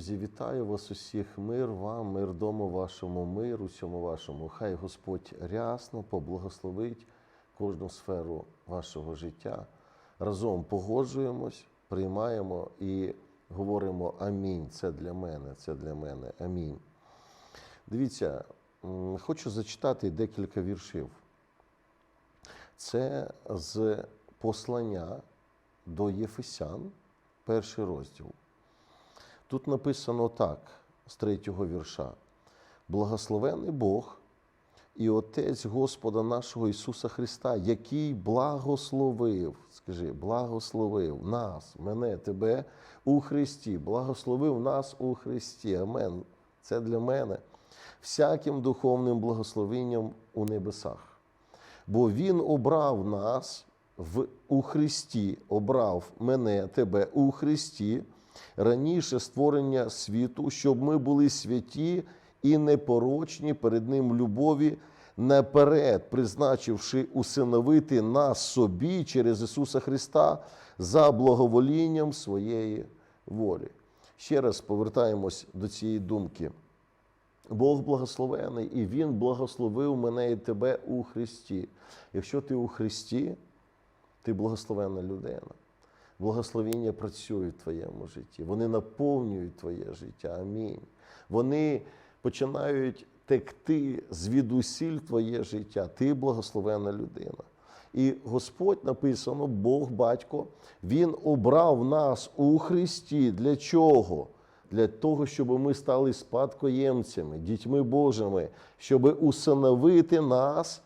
друзі, вітаю вас усіх. Мир вам, мир дому вашому, мир усьому вашому. Хай Господь рясно поблагословить кожну сферу вашого життя. Разом погоджуємось, приймаємо і говоримо Амінь. Це для мене, це для мене. Амінь. Дивіться, хочу зачитати декілька віршів. Це з послання до Єфесян, перший розділ. Тут написано так, з третього вірша. Благословений Бог і Отець Господа нашого Ісуса Христа, який благословив, скажи, благословив нас, мене, тебе у Христі, благословив нас у Христі. Амен. Це для мене. Всяким духовним благословенням у небесах. Бо Він обрав нас в, у Христі, обрав мене, тебе у Христі, раніше створення світу, щоб ми були святі і непорочні перед Ним любові, наперед, призначивши усиновити нас собі через Ісуса Христа за благоволінням своєї волі. Ще раз повертаємось до цієї думки. Бог благословений, і Він благословив мене і тебе у Христі. Якщо ти у Христі, ти благословенна людина. Благословіння працюють в твоєму житті. Вони наповнюють твоє життя. Амінь. Вони починають текти звідусіль твоє життя. Ти благословенна людина. І Господь написано, Бог батько, Він обрав нас у Христі. Для чого? Для того, щоб ми стали спадкоємцями, дітьми Божими, щоб усиновити нас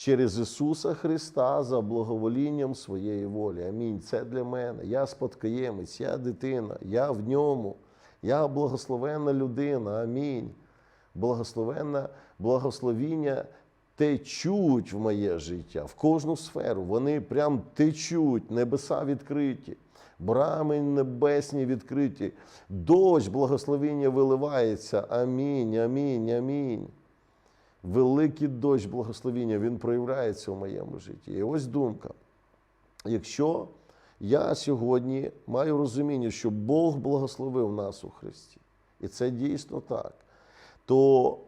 через Ісуса Христа за благоволінням своєї волі. Амінь. Це для мене. Я спадкоємець, я дитина, я в ньому, я благословенна людина. Амінь. Благословенна, благословіння течуть в моє життя, в кожну сферу. Вони прям течуть, небеса відкриті. Брами небесні відкриті, дощ благословіння виливається. Амінь, амінь, амінь. Великий дощ благословіння, він проявляється в моєму житті. І ось думка. Якщо я сьогодні маю розуміння, що Бог благословив нас у Христі, і це дійсно так, то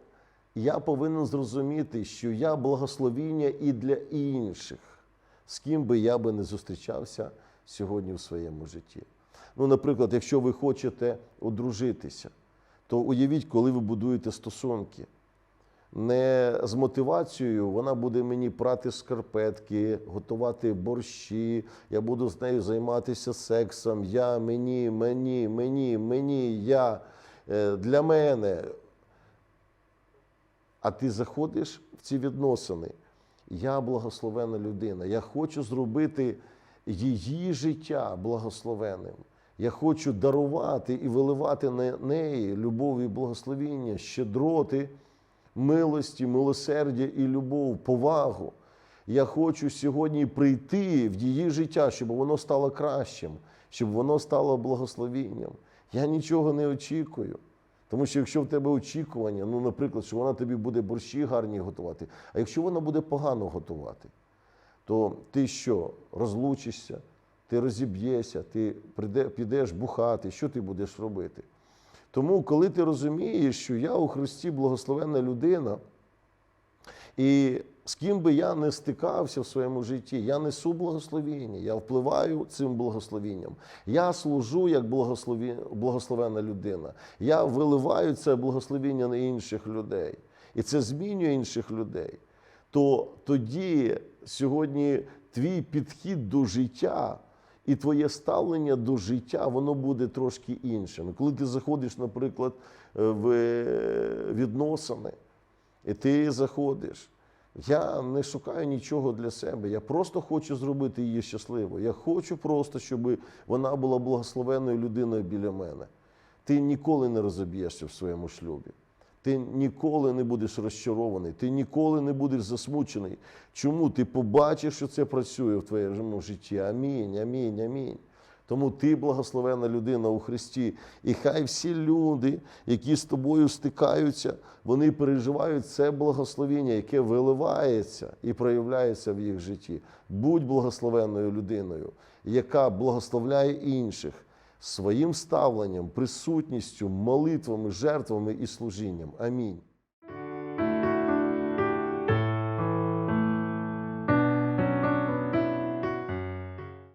я повинен зрозуміти, що я благословіння і для інших, з ким би я би не зустрічався сьогодні в своєму житті. Ну, наприклад, якщо ви хочете одружитися, то уявіть, коли ви будуєте стосунки. Не з мотивацією, вона буде мені прати шкарпетки, готувати борщі, я буду з нею займатися сексом. Я, мені, мені, мені, мені, я е, для мене. А ти заходиш в ці відносини. Я благословена людина. Я хочу зробити її життя благословенним. Я хочу дарувати і виливати на неї любов і благословіння, щедроти, милості, милосердя і любов, повагу. Я хочу сьогодні прийти в її життя, щоб воно стало кращим, щоб воно стало благословінням. Я нічого не очікую. Тому що якщо в тебе очікування, ну, наприклад, що вона тобі буде борщі гарні готувати, а якщо вона буде погано готувати, то ти що, розлучишся, ти розіб'єшся, ти підеш бухати, що ти будеш робити? Тому, коли ти розумієш, що я у Христі благословенна людина, і з ким би я не стикався в своєму житті, я несу благословіння, я впливаю цим благословінням. Я служу як благослові... благословенна людина. Я виливаю це благословіння на інших людей. І це змінює інших людей. То тоді сьогодні твій підхід до життя і твоє ставлення до життя, воно буде трошки іншим. Коли ти заходиш, наприклад, е, в відносини, і ти заходиш. Я не шукаю нічого для себе. Я просто хочу зробити її щасливою. Я хочу просто, щоб вона була благословенною людиною біля мене. Ти ніколи не розоб'єшся в своєму шлюбі. Ти ніколи не будеш розчарований, ти ніколи не будеш засмучений. Чому? Ти побачиш, що це працює в твоєму житті. Амінь, амінь, амінь. Тому ти благословена людина у Христі. І хай всі люди, які з тобою стикаються, вони переживають це благословіння, яке виливається і проявляється в їх житті. Будь благословенною людиною, яка благословляє інших своїм ставленням, присутністю, молитвами, жертвами і служінням. Амінь.